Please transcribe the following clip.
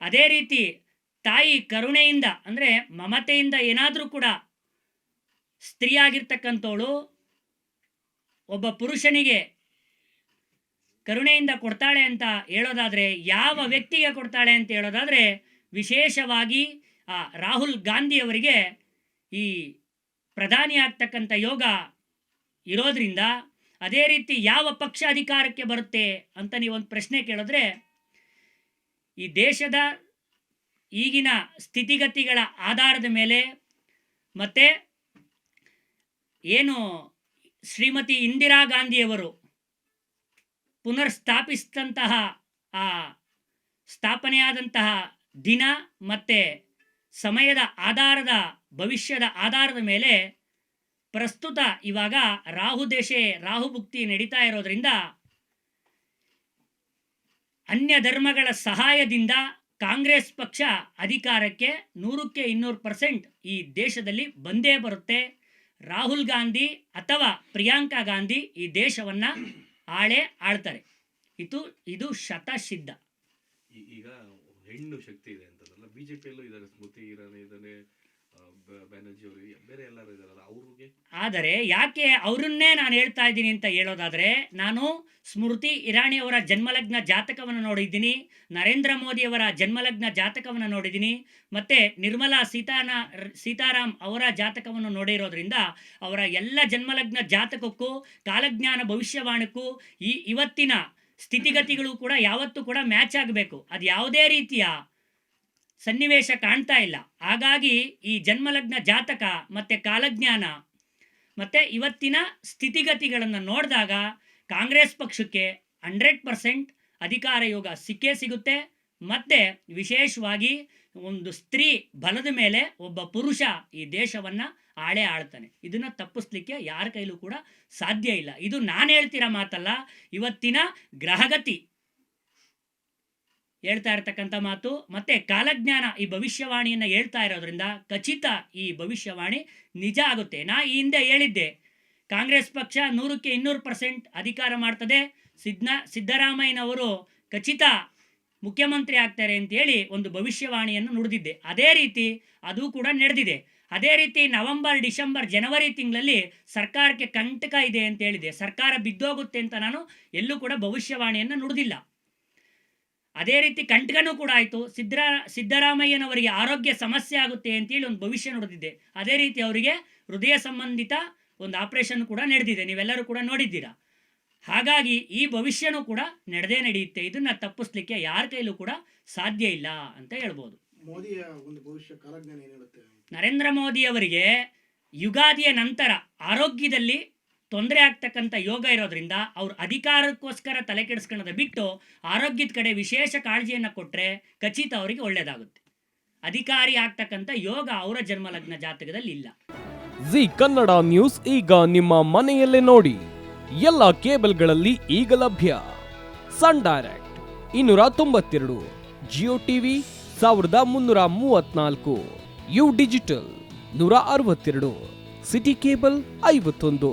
ಅದೇ ರೀತಿ ತಾಯಿ ಕರುಣೆಯಿಂದ, ಅಂದರೆ ಮಮತೆಯಿಂದ ಏನಾದರೂ ಕೂಡ ಸ್ತ್ರೀಯಾಗಿರ್ತಕ್ಕಂಥವಳು ಒಬ್ಬ ಪುರುಷನಿಗೆ ಕರುಣೆಯಿಂದ ಕೊಡ್ತಾಳೆ ಅಂತ ಹೇಳೋದಾದರೆ, ಯಾವ ವ್ಯಕ್ತಿಗೆ ಕೊಡ್ತಾಳೆ ಅಂತ ಹೇಳೋದಾದರೆ, ವಿಶೇಷವಾಗಿ ಆ ರಾಹುಲ್ ಗಾಂಧಿಯವರಿಗೆ ಈ ಪ್ರಧಾನಿ ಆಗ್ತಕ್ಕಂಥ ಯೋಗ ಇರೋದ್ರಿಂದ, ಅದೇ ರೀತಿ ಯಾವ ಪಕ್ಷ ಅಧಿಕಾರಕ್ಕೆ ಬರುತ್ತೆ ಅಂತ ನೀವೊಂದು ಪ್ರಶ್ನೆ ಕೇಳಿದ್ರೆ ಈ ದೇಶದ ಈಗಿನ ಸ್ಥಿತಿಗತಿಗಳ ಆಧಾರದ ಮೇಲೆ ಮತ್ತು ಏನು ಶ್ರೀಮತಿ ಇಂದಿರಾ ಗಾಂಧಿಯವರು ಪುನರ್ ಸ್ಥಾಪಿಸಿದಂತಹ ಆ ಸ್ಥಾಪನೆಯಾದಂತಹ ದಿನ ಮತ್ತು ಸಮಯದ ಆಧಾರದ, ಭವಿಷ್ಯದ ಆಧಾರದ ಮೇಲೆ ಪ್ರಸ್ತುತ ಇವಾಗ ರಾಹು ದೇಶೆ ರಾಹು ಭುಕ್ತಿ ನಡೀತಾ ಇರೋದ್ರಿಂದ ಅನ್ಯ ಧರ್ಮಗಳ ಸಹಾಯದಿಂದ ಕಾಂಗ್ರೆಸ್ ಪಕ್ಷ ಅಧಿಕಾರಕ್ಕೆ ನೂರಕ್ಕೆ ಇನ್ನೂರು ಪರ್ಸೆಂಟ್ ಈ ದೇಶದಲ್ಲಿ ಬಂದೇ ಬರುತ್ತೆ. ರಾಹುಲ್ ಗಾಂಧಿ ಅಥವಾ ಪ್ರಿಯಾಂಕಾ ಗಾಂಧಿ ಈ ದೇಶವನ್ನು ಆಳೆ ಆಳ್ತಾರೆ. ಇದು ಇದು ಶತಸಿದ್ಧ. ಈಗ ಹೆಣ್ಣು ಶಕ್ತಿ ಇದೆ ಅಂತಂದ್ರಲ್ಲ ಬಿಜೆಪಿಯಲ್ಲೂ ಇದ್ದಾರೆ, ಸ್ಮೃತಿ ಇರಾನಿ ಇದ್ದಾನೆ ಅವರು ಆದರೆ ಯಾಕೆ ಅವರನ್ನೇ ನಾನು ಹೇಳ್ತಾ ಇದ್ದೀನಿ ಅಂತ ಹೇಳೋದಾದರೆ, ನಾನು ಸ್ಮೃತಿ ಇರಾಣಿಯವರ ಅವರ ಜನ್ಮಲಗ್ನ ಜಾತಕವನ್ನು ನೋಡಿದ್ದೀನಿ, ನರೇಂದ್ರ ಮೋದಿಯವರ ಜನ್ಮಲಗ್ನ ಜಾತಕವನ್ನು ನೋಡಿದ್ದೀನಿ, ಮತ್ತು ನಿರ್ಮಲಾ ಸೀತಾನ, ಸೀತಾರಾಮ್ ಅವರ ಜಾತಕವನ್ನು ನೋಡಿರೋದ್ರಿಂದ ಅವರ ಎಲ್ಲ ಜನ್ಮಲಗ್ನ ಜಾತಕಕ್ಕೂ, ಕಾಲಜ್ಞಾನ ಭವಿಷ್ಯವಾಣಕ್ಕೂ ಈ ಇವತ್ತಿನ ಸ್ಥಿತಿಗತಿಗಳು ಕೂಡ ಯಾವತ್ತೂ ಕೂಡ ಮ್ಯಾಚ್ ಆಗಬೇಕು. ಅದು ಯಾವುದೇ ರೀತಿಯ ಸನ್ನಿವೇಶ ಕಾಣ್ತಾ ಇಲ್ಲ. ಹಾಗಾಗಿ ಈ ಜನ್ಮಲಗ್ನ ಜಾತಕ ಮತ್ತು ಕಾಲಜ್ಞಾನ ಮತ್ತು ಇವತ್ತಿನ ಸ್ಥಿತಿಗತಿಗಳನ್ನು ನೋಡಿದಾಗ ಕಾಂಗ್ರೆಸ್ ಪಕ್ಷಕ್ಕೆ ಹಂಡ್ರೆಡ್ ಪರ್ಸೆಂಟ್ ಅಧಿಕಾರ ಯೋಗ ಸಿಕ್ಕೇ ಸಿಗುತ್ತೆ. ಮತ್ತು ವಿಶೇಷವಾಗಿ ಒಂದು ಸ್ತ್ರೀ ಬಲದ ಮೇಲೆ ಒಬ್ಬ ಪುರುಷ ಈ ದೇಶವನ್ನು ಆಳೆ ಆಳ್ತಾನೆ. ಇದನ್ನು ತಪ್ಪಿಸ್ಲಿಕ್ಕೆ ಯಾರ ಕೈಲೂ ಕೂಡ ಸಾಧ್ಯ ಇಲ್ಲ. ಇದು ನಾನು ಹೇಳ್ತಿರೋ ಮಾತಲ್ಲ, ಇವತ್ತಿನ ಗ್ರಹಗತಿ. ಹೇಳ್ತಾ ಇರತಕ್ಕಂಥ ಮಾತು. ಮತ್ತೆ ಕಾಲಜ್ಞಾನ ಈ ಭವಿಷ್ಯವಾಣಿಯನ್ನು ಹೇಳ್ತಾ ಇರೋದ್ರಿಂದ ಖಚಿತ ಈ ಭವಿಷ್ಯವಾಣಿ ನಿಜ ಆಗುತ್ತೆ. ನಾ ಈ ಹಿಂದೆ ಹೇಳಿದ್ದೆ, ಕಾಂಗ್ರೆಸ್ ಪಕ್ಷ ನೂರಕ್ಕೆ ಇನ್ನೂರು ಪರ್ಸೆಂಟ್ ಅಧಿಕಾರ ಮಾಡ್ತದೆ. ಸಿದ್ನ, ಸಿದ್ದರಾಮಯ್ಯನವರು ಖಚಿತ ಮುಖ್ಯಮಂತ್ರಿ ಆಗ್ತಾರೆ ಅಂತೇಳಿ ಒಂದು ಭವಿಷ್ಯವಾಣಿಯನ್ನು ನುಡಿದಿದ್ದೆ. ಅದೇ ರೀತಿ ಅದು ಕೂಡ ನಡೆದಿದೆ. ಅದೇ ರೀತಿ ನವೆಂಬರ್, ಡಿಸೆಂಬರ್, ಜನವರಿ ತಿಂಗಳಲ್ಲಿ ಸರ್ಕಾರಕ್ಕೆ ಕಂಟಕ ಇದೆ ಅಂತ ಹೇಳಿದೆ ಸರ್ಕಾರ ಬಿದ್ದೋಗುತ್ತೆ ಅಂತ ನಾನು ಎಲ್ಲೂ ಕೂಡ ಭವಿಷ್ಯವಾಣಿಯನ್ನು ನುಡಿದಿಲ್ಲ. ಅದೇ ರೀತಿ ಕಂಠಗನೂ ಕೂಡ ಆಯಿತು. ಸಿದ್ದರಾ ಸಿದ್ದರಾಮಯ್ಯನವರಿಗೆ ಆರೋಗ್ಯ ಸಮಸ್ಯೆ ಆಗುತ್ತೆ ಅಂತೇಳಿ ಒಂದು ಭವಿಷ್ಯ ನುಡಿದಿದ್ದೆ ಅದೇ ರೀತಿ ಅವರಿಗೆ ಹೃದಯ ಸಂಬಂಧಿತ ಒಂದು ಆಪರೇಷನ್ ಕೂಡ ನಡೆದಿದೆ. ನೀವೆಲ್ಲರೂ ಕೂಡ ನೋಡಿದ್ದೀರಾ? ಹಾಗಾಗಿ ಈ ಭವಿಷ್ಯನೂ ಕೂಡ ನಡೆದೇ ನಡೆಯುತ್ತೆ. ಇದನ್ನ ತಪ್ಪಿಸ್ಲಿಕ್ಕೆ ಯಾರ ಕೈಲೂ ಕೂಡ ಸಾಧ್ಯ ಇಲ್ಲ ಅಂತ ಹೇಳ್ಬೋದು. ನರೇಂದ್ರ ಒಂದು ಅವರಿಗೆ ಕಾಲಜ್ಞಾನ ಏನ್ ಹೇಳುತ್ತೆ? ನರೇಂದ್ರ ಮೋದಿಯವರಿಗೆ ಯುಗಾದಿಯ ನಂತರ ಆರೋಗ್ಯದಲ್ಲಿ ತೊಂದರೆ ಆಗ್ತಕ್ಕಂಥ ಯೋಗ ಇರೋದ್ರಿಂದ ಅವ್ರ ಅಧಿಕಾರಕ್ಕೋಸ್ಕರ ತಲೆ ಕೆಡಿಸ್ಕೊಳ್ಳೋದ ಬಿಟ್ಟು ಆರೋಗ್ಯದ ಕಡೆ ವಿಶೇಷ ಕಾಳಜಿಯನ್ನು ಕೊಟ್ಟರೆ ಖಚಿತ ಅವರಿಗೆ ಒಳ್ಳೆಯದಾಗುತ್ತೆ ಅಧಿಕಾರಿ ಆಗ್ತಕ್ಕಂಥ ಯೋಗ ಅವರ ಜನ್ಮಲಗ್ನ ಜಾತಕದಲ್ಲಿ ಇಲ್ಲ. ಜಿ ಕನ್ನಡ ನ್ಯೂಸ್ ಈಗ ನಿಮ್ಮ ಮನೆಯಲ್ಲೇ ನೋಡಿ. ಎಲ್ಲ ಕೇಬಲ್ಗಳಲ್ಲಿ ಈಗ ಲಭ್ಯ. ಸನ್ ಡೈರೆಕ್ಟ್ ಇನ್ನೂರ ತೊಂಬತ್ತೆರಡು, ಜಿಯೋ ಟಿವಿ ಸಾವಿರದ ಮುನ್ನೂರ ಮೂವತ್ನಾಲ್ಕು, ಯು ಡಿಜಿಟಲ್ ನೂರ ಅರವತ್ತೆರಡು, ಸಿಟಿ ಕೇಬಲ್ ಐವತ್ತೊಂದು.